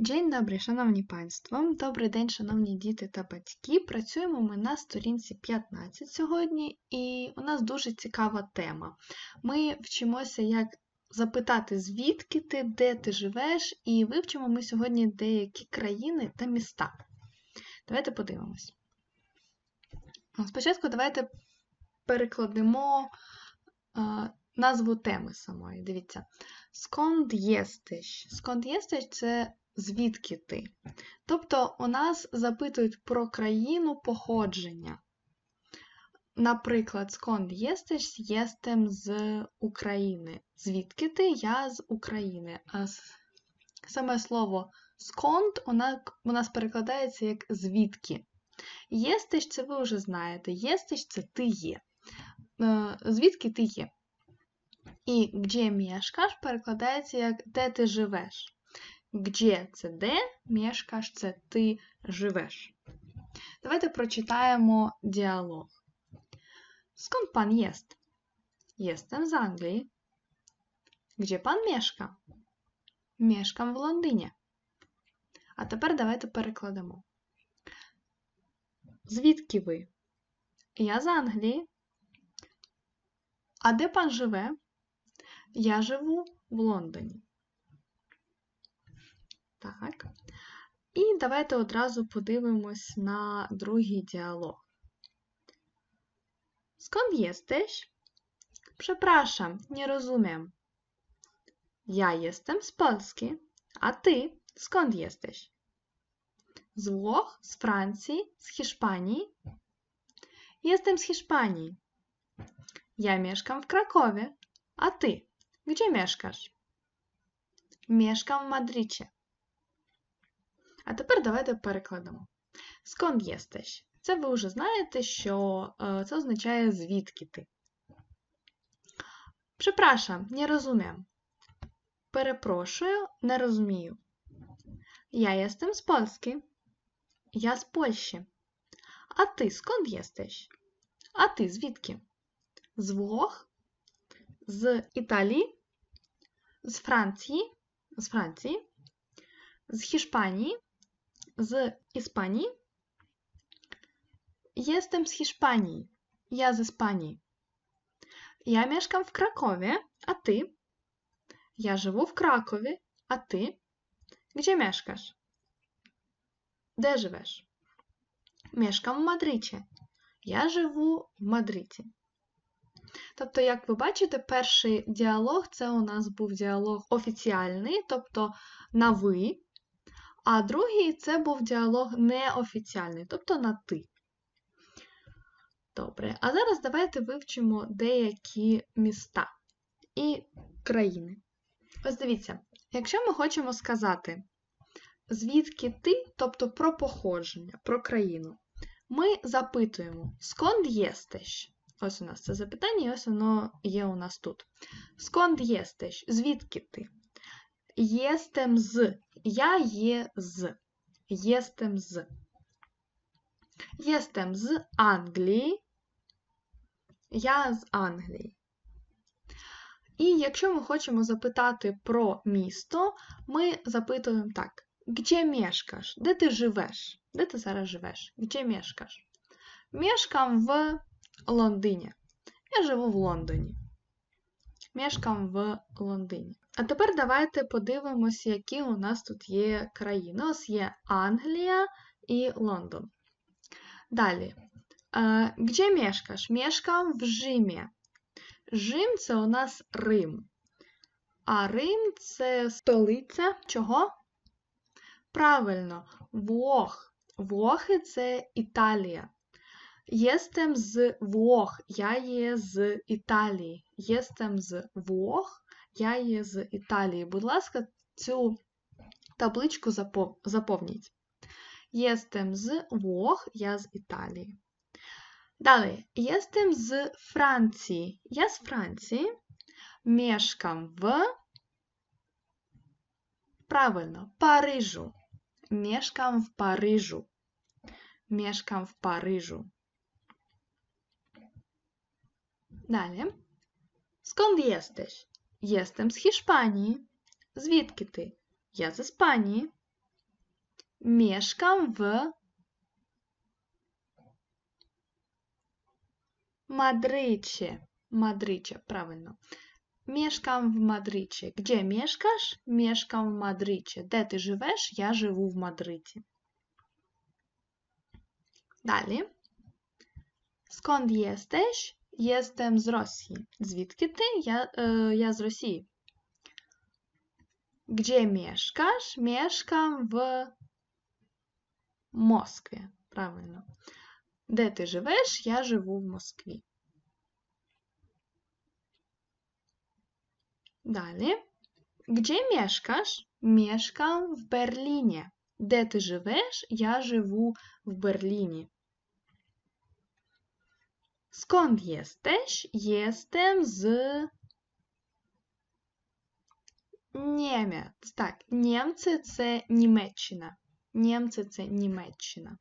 Dzień dobry, шановні панство. Добрий день, шановні діти та батьки. Працюємо ми на сторінці 15 сьогодні, і у нас дуже цікава тема. Ми вчимося, як запитати, звідки ти, де ти живеш, і вивчимо ми сьогодні деякі країни та міста. Давайте подивимось. Спочатку давайте перекладемо а, назву теми самої. Дивіться. Сконд єстеш. Сконд єстеш це звідки ти. Тобто у нас запитують про країну походження. Наприклад, сконд єстеш, єстем з України. Звідки ти? Я з України. А саме слово сконд у нас перекладається як звідки. Єстеш це ви вже знаєте. Єстеш це ти є. Е, звідки ти є? І «где мешкаш» перекладається як де ти живеш. Где це де, мешкаш це ти живеш. Давайте прочитаємо діалог. Skąd pan jest? Jestem z Anglii. Gdzie pan mieszka? Mieszkam w Лондоні. А тепер давайте перекладемо. Звідки ви? Я з Англії. А де пан живе? Я живу в Лондоні. Так. І давайте одразу подивимось на другий діалог. Skąd jesteś? Przepraszam, nie rozumiem. Ja jestem z Polski, a ty skąd jesteś? Z Włoch, z Francji, z Hiszpanii? Jestem z Hiszpanii. Ja mieszkam w Krakowie, a ty gdzie mieszkasz? Mieszkam w Madrycie. А тепер давайте перекладемо. Сконд єстеш? Це ви вже знаєте, що це означає звідки ти. Przepraszam, nie rozumiem. Перепрошую, не розумію. Я jestem з Польськи. Я з Польщі. А ти сконд єстеш? А ти звідки? З Влох? З Італії? З Франції? З Франції? З Hiszpanii? Z Hiszpanii? Jestem z Hiszpanii. Ja z Hiszpanii. Ja mieszkam w Krakowie, a ty? Ja живу w Krakowie, a ty? Gdzie mieszkasz? Де живеш? Mieszkam w Madrycie. Я живу в Мадриді. Тобто, як ви бачите, перший діалог це у нас був діалог офіціальний, тобто на ви. А другий це був діалог неофіціальний, тобто на ти. Добре, а зараз давайте вивчимо деякі міста і країни. Ось дивіться, якщо ми хочемо сказати, звідки ти, тобто про походження, про країну, ми запитуємо сконд єстеш? Ось у нас це запитання, і ось воно є у нас тут. Сконд єстеш? Звідки ти? Єстем з. Я є з. Єстем з. Єстем з Англії. Я з Англії. І якщо ми хочемо запитати про місто, ми запитуємо так: Где мешкаш? Де ти живеш? Де ти зараз живеш? Где мешкаш? Мешкам в Лондоні. Я живу в Лондоні. Мешкам в Лондоні. А тепер давайте подивимося, які у нас тут є країни. Ось є Англія і Лондон. Далі. Где мешкаш? Мешкам в Римі. Рим це у нас Рим. А Рим це столиця чого? Правильно, Вох. Вохи це Італія. Єстем з Вох. Я є з Італії. Єстем з Вох. Я є з Італії. Будь ласка, цю табличку заповніть. Єстем з Вох, я з Італії. Далі, єстем з Франції. Я з Франції. Мешкам в. Правильно, Парижу. Мешкам в Парижу. Мешкам в Парижу. Далі. Skąd jesteś? Jestem z Hiszpanii. Звідки ти? Я з Іспанії. Mieszkam w Madrycie. Madrycie, правильно. Mieszkam w Madrycie. Gdzie mieszkasz? Mieszkam w Madrycie. Де ти живеш? Я живу в Мадриді. Далі. Skąd jesteś? Jestem z Rosji. Звідки ти? Я, е, я з Росії. Gdzie mieszkasz? Mieszkam w Москві. Правильно. Де ти живеш? Я живу в Москві. Далі. Gdzie mieszkasz? Mieszkam w Berlinie. Де ти живеш? Я живу в Берліні. Skąd jesteś? Jestem z Німець. Так, німці це Німеччина. Німці це Німеччина.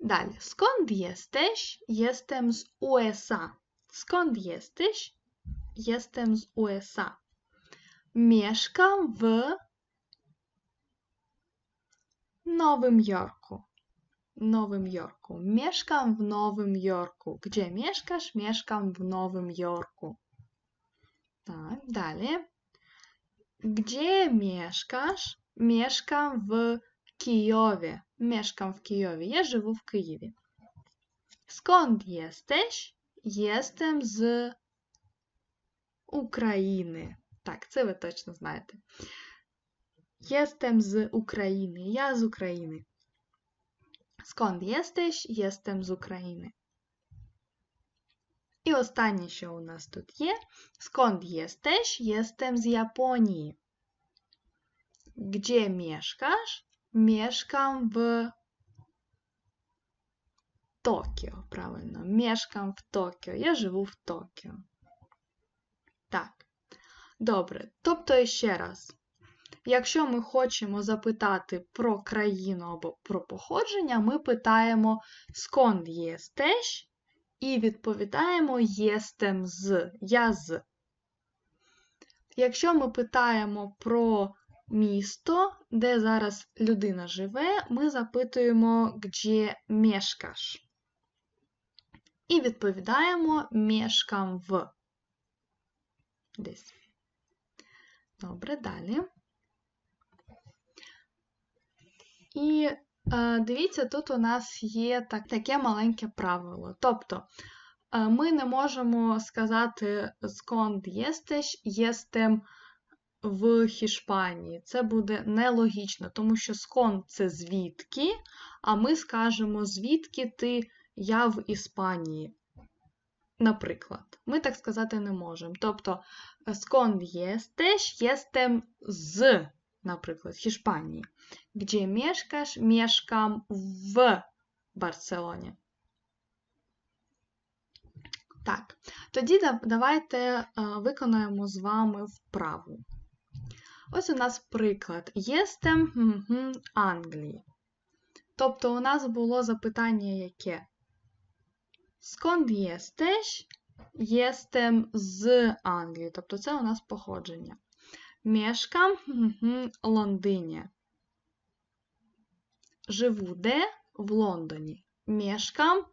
Далі. Skąd jesteś? Jestem z USA. Skąd jesteś? Jestem z USA. Mieszkam w Nowym Jorku. Nowym Jorku. Mieszkam w Nowym Jorku. Gdzie mieszkasz? Mieszkam w Nowym Jorku. Tak, dalej. Gdzie mieszkasz? Mieszkam w Kijowie. Mieszkam w Kijowie. Ja живу w Kijowie. Skąd jesteś? Jestem z України. Так, це ви точно знаєте. Jestem z України. Я з України. Skąd jesteś? Jestem z України. І останнє, що у нас тут є. Skąd jesteś? Jestem z Japonii. Gdzie mieszkasz? Mieszkam w Токіо, правильно. Mieszkam в Токіо. Я живу в Токіо. Так. Добре. Тобто, ще раз. Якщо ми хочемо запитати про країну або про походження, ми питаємо сконд єстеш і відповідаємо єстем з я з. Якщо ми питаємо про місто, де зараз людина живе, ми запитуємо «Где мешкаш?» І відповідаємо мешкам в. Десь. Добре, далі. І е, дивіться, тут у нас є так, таке маленьке правило. Тобто е, ми не можемо сказати сконд єстеш, єстем в Хішпанії. Це буде нелогічно, тому що скон це звідки, а ми скажемо, звідки ти я в Іспанії. Наприклад, ми так сказати не можемо. Тобто, скон єстеш, єстем з, наприклад, Хішпанії. Gdzie mieszkasz? Mieszkam w Барселоні. Так, тоді давайте виконаємо з вами вправу. Ось у нас приклад. Єстем Англії. Тобто у нас було запитання яке? Skąd jesteś? Єстем з Англії. Тобто це у нас походження. Mieszkam в Лондині. Живу де? В Лондоні. Mieszkam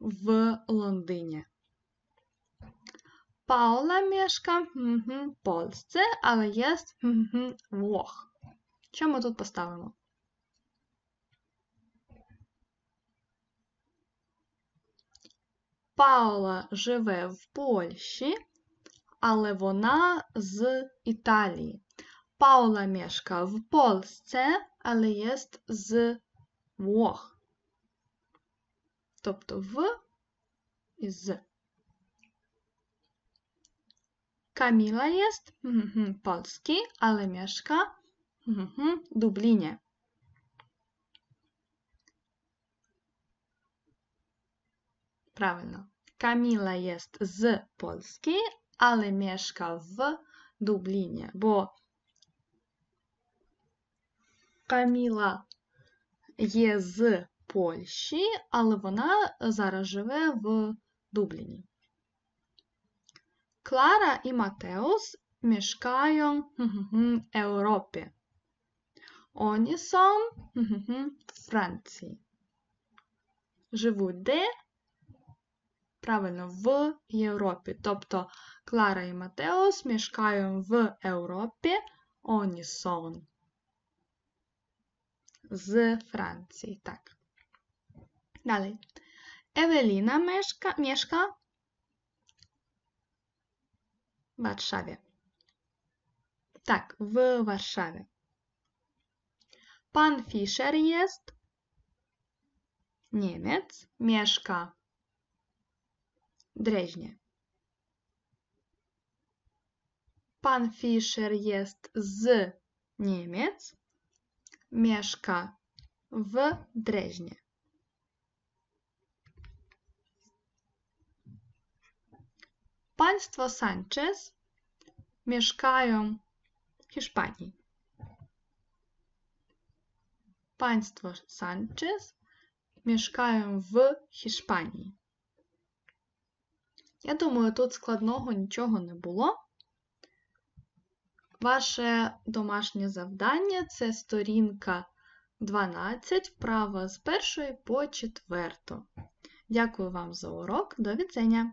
в Лондині. Mieszka w Polsce, ale jest w Włoch. Що ми тут поставимо? Паула живе в Польщі, але вона з Італії. Паула mieszka w Polsce, ale jest z Włoch. Тобто в і з. Kamila jest polski, ale mieszka w Dublinie. Правильно. Каміла jest з Polski, але mieszka в Дубліні, бо Каміла є з Польщі, але вона зараз живе в Дубліні. Клара і Матеус mieszkają в Європі. Вони są в Франції. Живуть де? Правильно, в Європі. Тобто Клара і Матеус мешкають в Європі. Вони są з Франції. Так. Далі. Ewelina mieszka, mieszka w Warszawie. Tak, w Warszawie. Pan Fischer jest Niemiec, mieszka w Dreźnie. Pan Fischer jest z Niemiec, mieszka w Dreźnie. Państwo mieszkają w Hiszpanii. Państwo Sanchez mieszkają w Hiszpanii. Я думаю, тут складного нічого не було. Ваше домашнє завдання це сторінка 12, вправа з першої по четверту. Дякую вам за урок. До відзення!